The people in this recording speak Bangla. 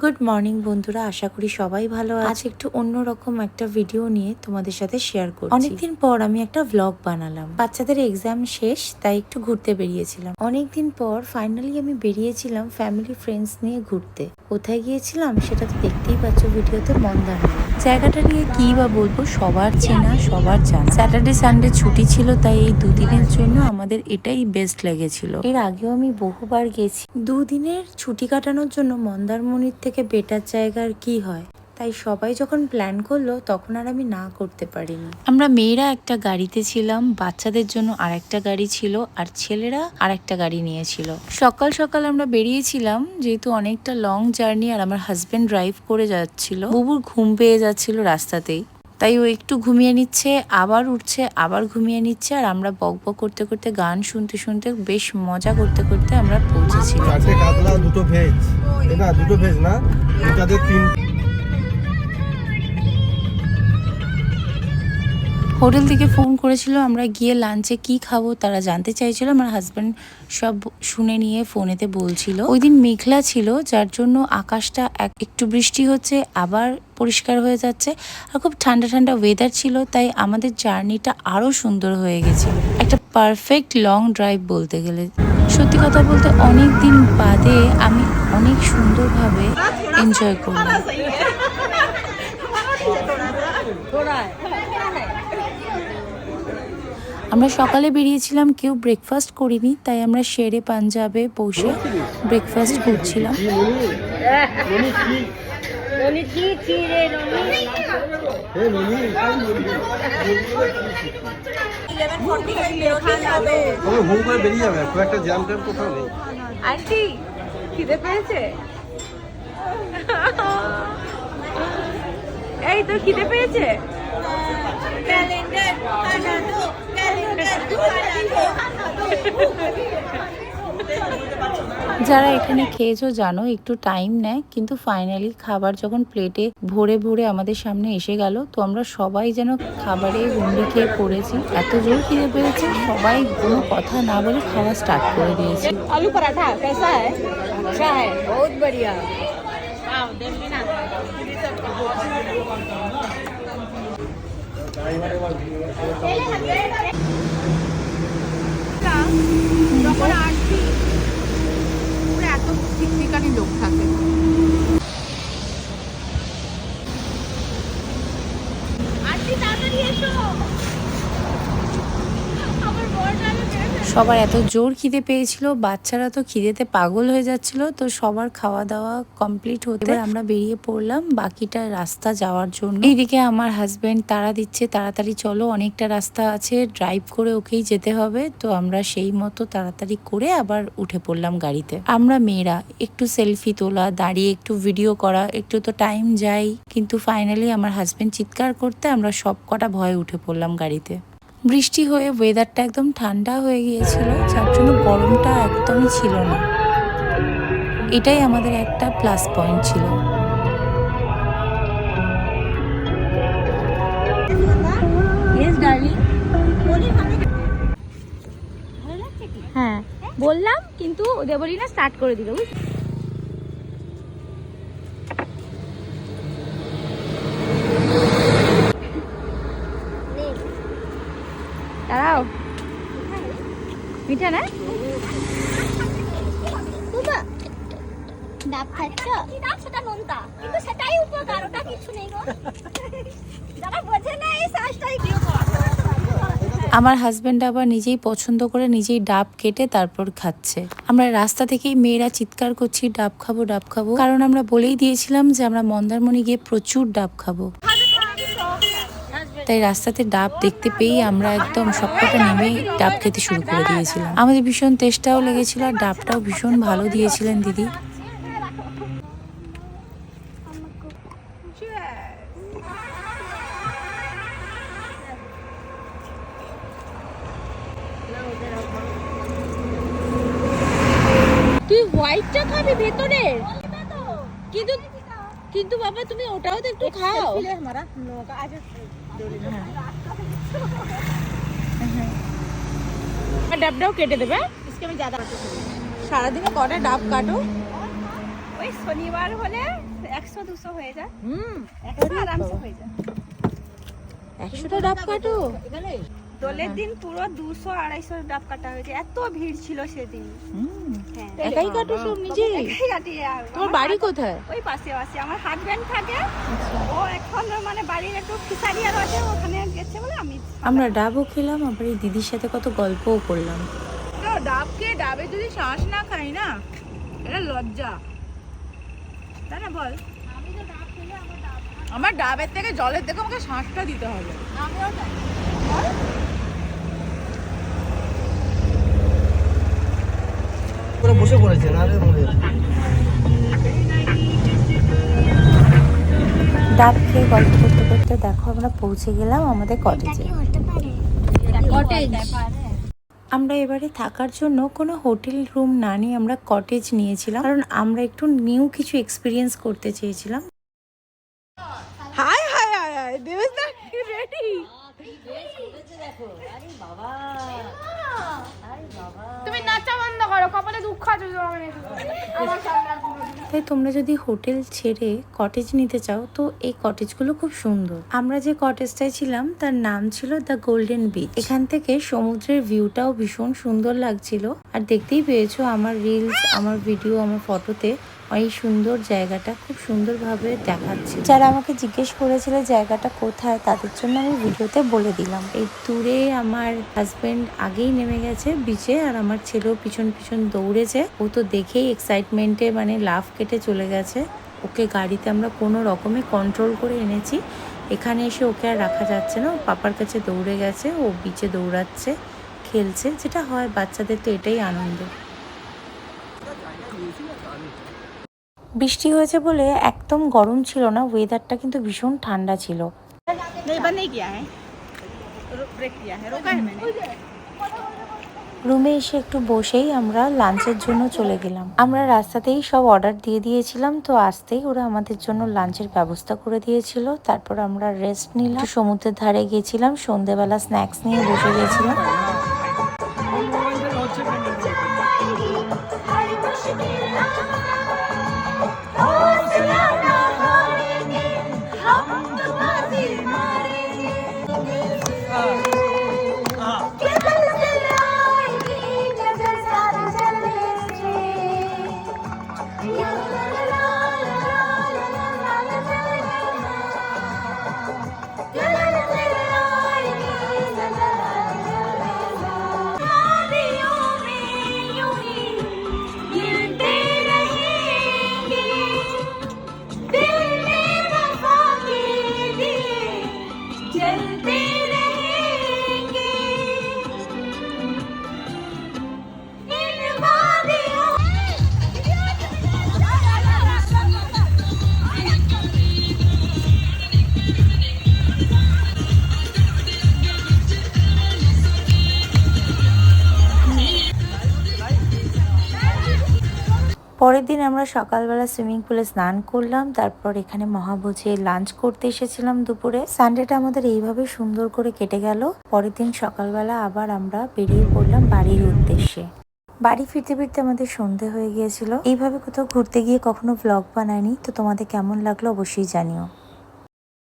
গুড মর্নিং বন্ধুরা। আশা করি সবাই ভালো আজ একটু অন্যরকম একটা ভিডিও নিয়ে তোমাদের সাথে শেয়ার করছি। অনেকদিন পর আমি একটা ভ্লগ বানালাম। বাচ্চাদের এক্সাম শেষ তাই একটু ঘুরতে বেরিয়েছিলাম। অনেকদিন পর ফাইনালি আমি বেরিয়েছিলাম ফ্যামিলি ফ্রেন্ডস নিয়ে ঘুরতে। কোথায় গিয়েছিলাম সেটা তো দেখতেই পাচ্ছ ভিডিওতে মন্দারমণি জায়গাটা নিয়ে কি বা বলব সবার চেনা সবার জানা। স্যাটারডে সানডে ছুটি ছিল তাই এই দুদিনের জন্য আমাদের এটাই বেস্ট লেগেছিল। এর আগেও আমি বহুবার গেছি। দুদিনের ছুটি কাটানোর জন্য মন্দারমণির থেকে বেটার জায়গা আর কি হয়? তাই সবাই যখন প্ল্যান করল, তখন আর আমি না করতে পারিনি। আমরা মেয়েরা একটা গাড়িতে ছিলাম, বাচ্চাদের জন্য আর একটা গাড়ি ছিল, আর ছেলেরা আর একটা গাড়ি নিয়েছিল। সকাল সকাল আমরা বেরিয়েছিলাম, যেহেতু অনেকটা লং জার্নি আর আমার হাজব্যান্ড ড্রাইভ করে যাচ্ছিল। বুবুর ঘুম পেয়ে যাচ্ছিল রাস্তাতেই। তাই ও একটু ঘুমিয়ে নিচ্ছে, আবার উঠছে, আবার ঘুমিয়ে নিচ্ছে, আর আমরা বক বক করতে করতে, গান শুনতে শুনতে, বেশ মজা করতে করতে আমরা পৌঁছেছি দুটো ভেজ। দুটো ভেজ না? হোটেল থেকে ফোন করেছিল আমরা গিয়ে লাঞ্চে কি খাব তারা জানতে চাইছিল। আমার হাজব্যান্ড সব শুনে নিয়ে ফোনেতে বলছিল। ওই দিন মেঘলা ছিল যার জন্য আকাশটা এক- একটু বৃষ্টি হচ্ছে আবার পরিষ্কার হয়ে যাচ্ছে আর খুব ঠান্ডা ঠান্ডা ওয়েদার ছিল তাই আমাদের জার্নিটা আরও সুন্দর হয়ে গেছে একটা পারফেক্ট লং ড্রাইভ বলতে গেলে। সত্যি কথা বলতে অনেক দিন বাদে আমি অনেক সুন্দরভাবে এনজয় করলাম। আমরা সকালে বেরিয়েছিলাম কেউ ব্রেকফাস্ট করিনি তাই আমরা শেরে পাঞ্জাবে বসে ব্রেকফাস্ট করছিলাম। আন্টি খিদে পেয়েছে? এই তোর খিদে পেয়েছে যারা এখানে খেয়েছো জানো একটু টাইম নেয় কিন্তু ফাইনালি খাবার যখন প্লেটে ভরে ভরে আমাদের সামনে এসে গেল তো আমরা সবাই যেন খাবারে গুন্ডি খেয়ে পড়েছি। এত জোর কিনে পেয়েছি সবাই কোনো কথা না বলে খাওয়া স্টার্ট করে দিয়েছি। আলু পরাঠা কেসা আচ্ছা বহুত বড়িয়া। আও না। যখন আসবি পুরো এত ঠিকঠিকানি লোক থাকে আন্টি তাড়াতাড়ি এসো আমার বড়টা আমি বের সবার এত জোর খিদে পেয়েছিল বাচ্চারা তো খিদেতে পাগল হয়ে যাচ্ছিল তো সবার খাওয়া দাওয়া কমপ্লিট হতে আমরা বেরিয়ে পড়লাম বাকিটা রাস্তা যাওয়ার জন্য। এইদিকে আমার হাজবেন্ড তারা দিচ্ছে তাড়াতাড়ি চলো অনেকটা রাস্তা আছে ড্রাইভ করে ওকেই যেতে হবে। তো আমরা সেই মতো তাড়াতাড়ি করে আবার উঠে পড়লাম গাড়িতে। আমরা মেয়েরা একটু সেলফি তোলা দাঁড়িয়ে একটু ভিডিও করা একটু তো টাইম যাই। কিন্তু ফাইনালি আমার হাজবেন্ড চিৎকার করতে আমরা সব কটা ভয়ে উঠে পড়লাম গাড়িতে। বৃষ্টি হয়ে ওয়েদারটা একদম ঠান্ডা হয়ে গিয়েছিল যার জন্য গরমটা একদমই ছিল না। এটাই আমাদের একটা প্লাস পয়েন্ট ছিল। হ্যাঁ বললাম কিন্তু দেবরিনা স্টার্ট করে দিল বুঝলি? দাঁড়াও। মিঠা না? ডাব খাচ্ছ? ডাব সেটা নোনতা। কিন্তু সেটাই উপকার ওটা কিছু নেই গো। যারা বোঝে না এই শ্বাসটাই কি আমার হাজবেন্ড আবার নিজেই পছন্দ করে নিজেই ডাব কেটে তারপর খাচ্ছে। আমরা রাস্তা থেকেই মেয়েরা চিৎকার করছি ডাব খাব ডাব খাব। কারণ আমরা বলেই দিয়েছিলাম যে আমরা মন্দারমণি গিয়ে প্রচুর ডাব খাব। তাই রাস্তাতে ডাব দেখতে পেয়েই আমরা একদম সবকটা নেমে ডাব খেতে শুরু করে দিয়েছিলাম। আমাদের ভীষণ তেষ্টাও লেগেছিল আর ডাবটাও ভীষণ ভালো দিয়েছিলেন দিদি। তুই হোয়াইটটা খাবি ভেতরের কিন্তু কিন্তু বাবা তুমি ওটাও তো একটু খাও। ডাবটাও কেটে দেবে। সারাদিনে কটা ডাব কাটো? ওই শনিবার হলে একশো দুশো হয়ে যায়। হুম। একশো আরামসে হয়ে যায়। একশোটা ডাব কাটো? দোলের দিন পুরো দুশো আড়াইশো ডাব কাটা হয়েছে। এত ভিড় ছিল সেদিন। হ্যাঁ। একাই কাটো সব নিজে? একাই আর তোমার বাড়ি কোথায়? ওই পাশে পাশে। আমার হাজব্যান্ড থাকে। ও এখন মানে বাড়ির একটু ফিসারি আর আছে ওখানে গেছে বলে আমি আমরা ডাবও খেলাম আবার এই দিদির সাথে কত গল্পও করলাম। ডাব খেয়ে ডাবে যদি শ্বাস না খাই না এটা লজ্জা। তাই না বল? আমার ডাবের থেকে জলের থেকে আমাকে শ্বাসটা দিতে হবে। পুরো বসে পড়েছে না রে মনে ডাব খেয়ে গল্প করতে করতে দেখো আমরা পৌঁছে গেলাম আমাদের কটেজে আমরা এবারে থাকার জন্য কোনো হোটেল রুম না নিয়ে আমরা কটেজ নিয়েছিলাম কারণ আমরা একটু নিউ কিছু এক্সপিরিয়েন্স করতে চেয়েছিলাম। Hi hi hi hi Debesh da ready করো তাই তোমরা যদি হোটেল ছেড়ে কটেজ নিতে চাও, তো এই কটেজগুলো খুব সুন্দর। আমরা যে কটেজটায় ছিলাম, তার নাম ছিল দ্য গোল্ডেন বিচ এখান থেকে সমুদ্রের ভিউটাও ভীষণ সুন্দর লাগছিল। আর দেখতেই পেয়েছ আমার রিলস আমার ভিডিও আমার ফটোতে এই সুন্দর জায়গাটা খুব সুন্দরভাবে দেখাচ্ছে। যারা আমাকে জিজ্ঞেস করেছিল জায়গাটা কোথায়, তাদের জন্য আমি ভিডিওতে বলে দিলাম। এই দূরে আমার হাজবেন্ড আগেই নেমে গেছে বিচে আর আমার ছেলেও পিছন পিছন দৌড়েছে। ও তো দেখেই এক্সাইটমেন্টে মানে লাফ কেটে চলে গেছে। ওকে গাড়িতে আমরা কোনো রকমে কন্ট্রোল করে এনেছি। এখানে এসে ওকে আর রাখা যাচ্ছে না। ও পাপার কাছে দৌড়ে গেছে, ও বিচে দৌড়াচ্ছে, খেলছে। যেটা হয়, বাচ্চাদের তো এটাই আনন্দ। বৃষ্টি হয়েছে বলে একদম গরম ছিল না ওয়েদারটা কিন্তু ভীষণ ঠান্ডা ছিল। রুমে এসে একটু বসেই আমরা লাঞ্চের জন্য চলে গেলাম। আমরা রাস্তাতেই সব অর্ডার দিয়ে দিয়েছিলাম তো আসতেই ওরা আমাদের জন্য লাঞ্চের ব্যবস্থা করে দিয়েছিল। তারপর আমরা রেস্ট নিলাম। সমুদ্রের ধারে গেছিলাম সন্ধেবেলা স্ন্যাক্স নিয়ে বসে গেছিলাম পরের দিন আমরা সকালবেলা সুইমিং পুলে স্নান করলাম, তারপর এখানে মহাভোজে লাঞ্চ করতে এসেছিলাম দুপুরে। সানডেটা আমাদের এইভাবে সুন্দর করে কেটে গেল। পরের দিন সকালবেলা আবার আমরা বেরিয়ে পড়লাম বাড়ির উদ্দেশ্যে। বাড়ি ফিরতে ফিরতে আমাদের সন্ধে হয়ে গিয়েছিল। এইভাবে কোথাও ঘুরতে গিয়ে কখনো ব্লগ বানায়নি তো তোমাদের কেমন লাগল অবশ্যই জানিও।